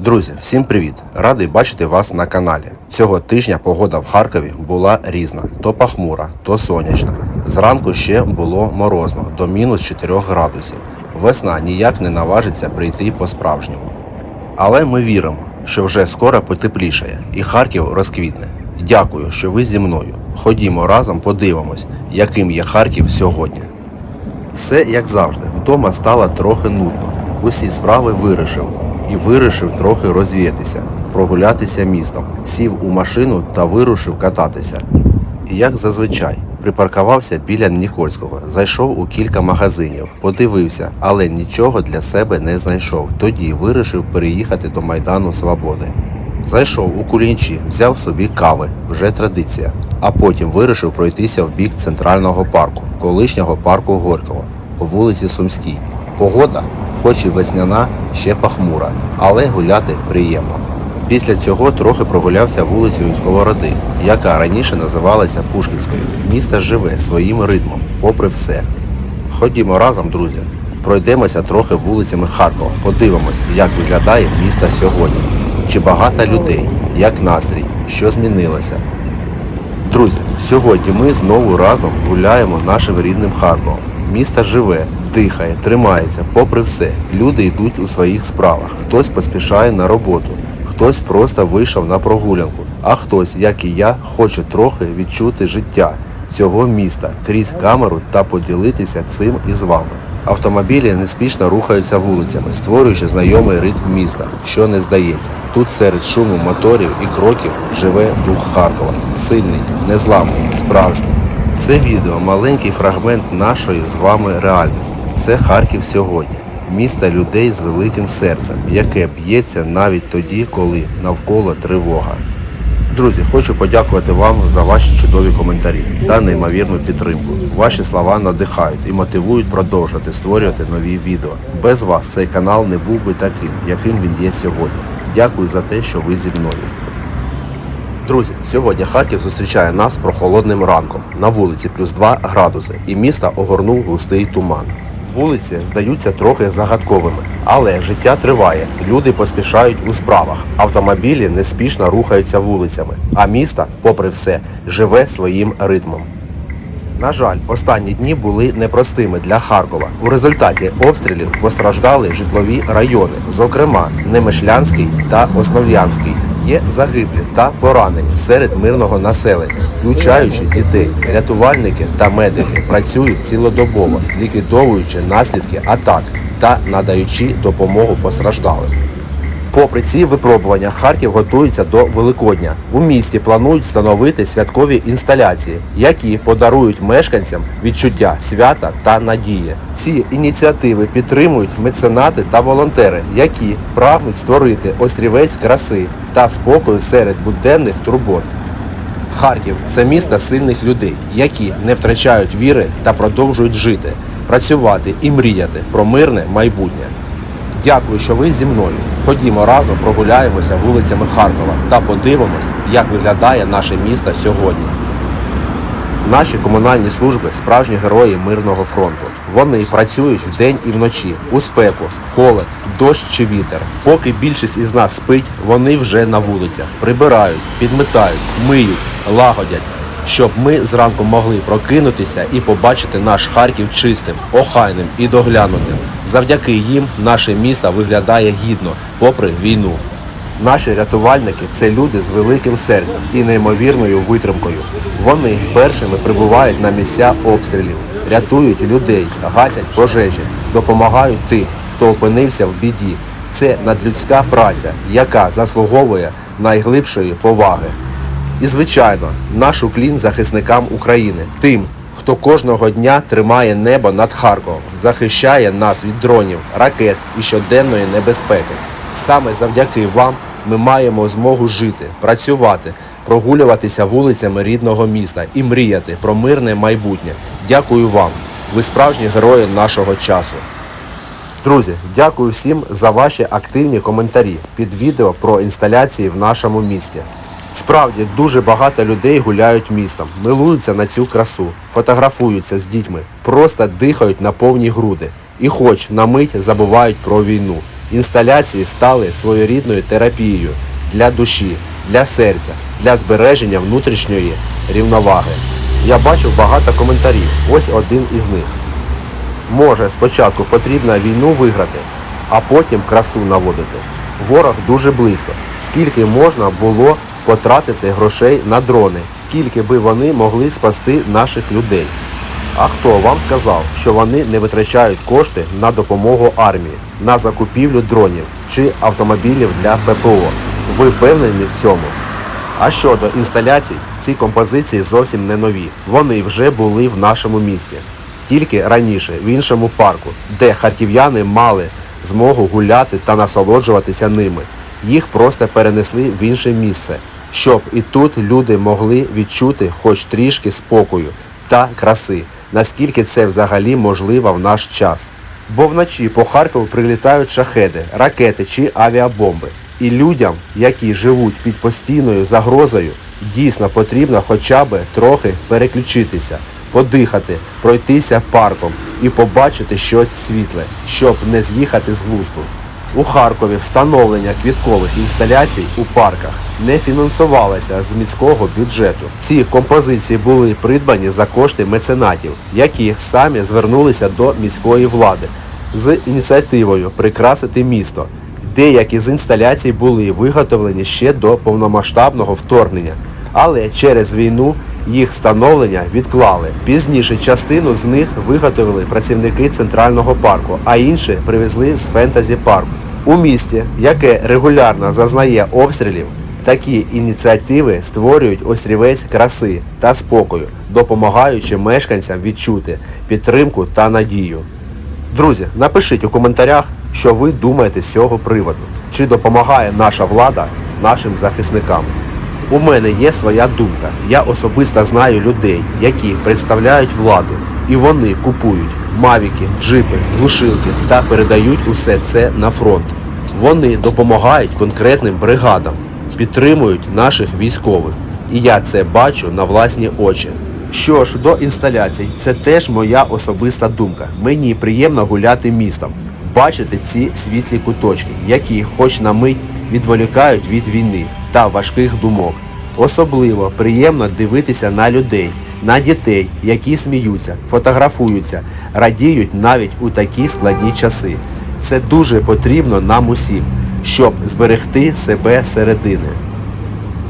Друзі, всім привіт! Радий бачити вас на каналі. Цього тижня погода в Харкові була різна: то похмура, то сонячна. Зранку ще було морозно до мінус 4 градусів. Весна ніяк не наважиться прийти по-справжньому. Але ми віримо, що вже скоро потеплішає і Харків розквітне. Дякую, що ви зі мною. Ходімо разом подивимось, яким є Харків сьогодні. Все як завжди, вдома стало трохи нудно. Усі справи вирішив і вирішив трохи розвіятися, прогулятися містом, сів у машину та вирушив кататися. І як зазвичай, припаркувався біля Нікольського, зайшов у кілька магазинів, подивився, але нічого для себе не знайшов. Тоді вирішив переїхати до Майдану Свободи. Зайшов у кулінчі, взяв собі кави, вже традиція, а потім вирішив пройтися в бік центрального парку, колишнього парку Горького, по вулиці Сумській. Погода, хоч і весняна, ще похмура, але гуляти приємно. Після цього трохи прогулявся вулицею Сковороди, яка раніше називалася Пушкінською. Місто живе своїм ритмом, попри все. Ходімо разом, друзі. Пройдемося трохи вулицями Харкова, подивимось, як виглядає місто сьогодні. Чи багато людей, як настрій, що змінилося. Друзі, сьогодні ми знову разом гуляємо нашим рідним Харковом. Місто живе, дихає, тримається, попри все. Люди йдуть у своїх справах. Хтось поспішає на роботу, хтось просто вийшов на прогулянку, а хтось, як і я, хоче трохи відчути життя цього міста крізь камеру та поділитися цим із вами. Автомобілі неспішно рухаються вулицями, створюючи знайомий ритм міста, що не здається. Тут серед шуму моторів і кроків живе дух Харкова, сильний, незламний, справжній. Це відео маленький фрагмент нашої з вами реальності. Це Харків сьогодні. Місто людей з великим серцем, яке б'ється навіть тоді, коли навколо тривога. Друзі, хочу подякувати вам за ваші чудові коментарі та неймовірну підтримку. Ваші слова надихають і мотивують продовжувати створювати нові відео. Без вас цей канал не був би таким, яким він є сьогодні. Дякую за те, що ви зі мною. Друзі, сьогодні Харків зустрічає нас прохолодним ранком. На вулиці плюс 2 градуси, і міста огорнув густий туман. Вулиці здаються трохи загадковими, але життя триває. Люди поспішають у справах. Автомобілі неспішно рухаються вулицями, а місто, попри все, живе своїм ритмом. На жаль, останні дні були непростими для Харкова. У результаті обстрілів постраждали житлові райони, зокрема Немишлянський та Основ'янський. Є загиблі та поранені серед мирного населення, включаючи дітей. Рятувальники та медики працюють цілодобово, ліквідовуючи наслідки атак та надаючи допомогу постраждалим. Попри ці випробування, Харків готується до Великодня. У місті планують встановити святкові інсталяції, які подарують мешканцям відчуття свята та надії. Ці ініціативи підтримують меценати та волонтери, які прагнуть створити острівець краси та спокою серед буденних турбот. Харків це місто сильних людей, які не втрачають віри та продовжують жити, працювати і мріяти про мирне майбутнє. Дякую, що ви зі мною. Ходімо разом прогуляємося вулицями Харкова та подивимось, як виглядає наше місто сьогодні. Наші комунальні служби справжні герої мирного фронту. Вони працюють вдень і вночі, у спеку, холод, дощ чи вітер. Поки більшість із нас спить, вони вже на вулицях прибирають, підметають, миють, лагодять, щоб ми зранку могли прокинутися і побачити наш Харків чистим, охайним і доглянутим. Завдяки їм наше місто виглядає гідно, попри війну. Наші рятувальники це люди з великим серцем і неймовірною витримкою. Вони першими прибувають на місця обстрілів, рятують людей, гасять пожежі, допомагають тим, хто опинився в біді. Це надлюдська праця, яка заслуговує найглибшої поваги. І, звичайно, наш уклін захисникам України, тим, хто кожного дня тримає небо над Харковом, захищає нас від дронів, ракет і щоденної небезпеки. Саме завдяки вам ми маємо змогу жити, працювати, прогулюватися вулицями рідного міста і мріяти про мирне майбутнє. Дякую вам. Ви справжні герої нашого часу. Друзі, дякую всім за ваші активні коментарі під відео про інсталяції в нашому місті. Справді дуже багато людей гуляють містом, милуються на цю красу, фотографуються з дітьми, просто дихають на повні груди і хоч на мить забувають про війну. Інсталяції стали своєрідною терапією для душі, для серця, для збереження внутрішньої рівноваги. Я бачив багато коментарів. Ось один із них. Може, спочатку потрібно війну виграти, а потім красу наводити. Ворог дуже близько. Скільки можна було потратити грошей на дрони, скільки би вони могли спасти наших людей. А хто вам сказав, що вони не витрачають кошти на допомогу армії, на закупівлю дронів чи автомобілів для ППО? Ви впевнені в цьому? А щодо інсталяцій, ці композиції зовсім не нові. Вони вже були в нашому місті. Тільки раніше, в іншому парку, де харків'яни мали змогу гуляти та насолоджуватися ними. Їх просто перенесли в інше місце, щоб і тут люди могли відчути хоч трішки спокою та краси, наскільки це взагалі можливо в наш час. Бо вночі по Харкову прилітають шахеди, ракети чи авіабомби. І людям, які живуть під постійною загрозою, дійсно потрібно хоча б трохи переключитися, подихати, пройтися парком і побачити щось світле, щоб не з'їхати з глузду. У Харкові встановлення квіткових інсталяцій у парках не фінансувалося з міського бюджету. Ці композиції були придбані за кошти меценатів, які самі звернулися до міської влади з ініціативою прикрасити місто. Деякі з інсталяцій були виготовлені ще до повномасштабного вторгнення, але через війну їх встановлення відклали. Пізніше частину з них виготовили працівники центрального парку, а інші привезли з фентазі парку. У місті, яке регулярно зазнає обстрілів, такі ініціативи створюють острівець краси та спокою, допомагаючи мешканцям відчути підтримку та надію. Друзі, напишіть у коментарях, що ви думаєте з цього приводу. Чи допомагає наша влада нашим захисникам? У мене є своя думка. Я особисто знаю людей, які представляють владу, і вони купують мавіки, джипи, глушилки та передають усе це на фронт. Вони допомагають конкретним бригадам, підтримують наших військових. І я це бачу на власні очі. Що ж до інсталяцій, це теж моя особиста думка. Мені приємно гуляти містом, бачити ці світлі куточки, які, хоч на мить, відволікають від війни та важких думок. Особливо приємно дивитися на людей, на дітей, які сміються, фотографуються, радіють навіть у такі складні часи. Це дуже потрібно нам усім, щоб зберегти себе середини.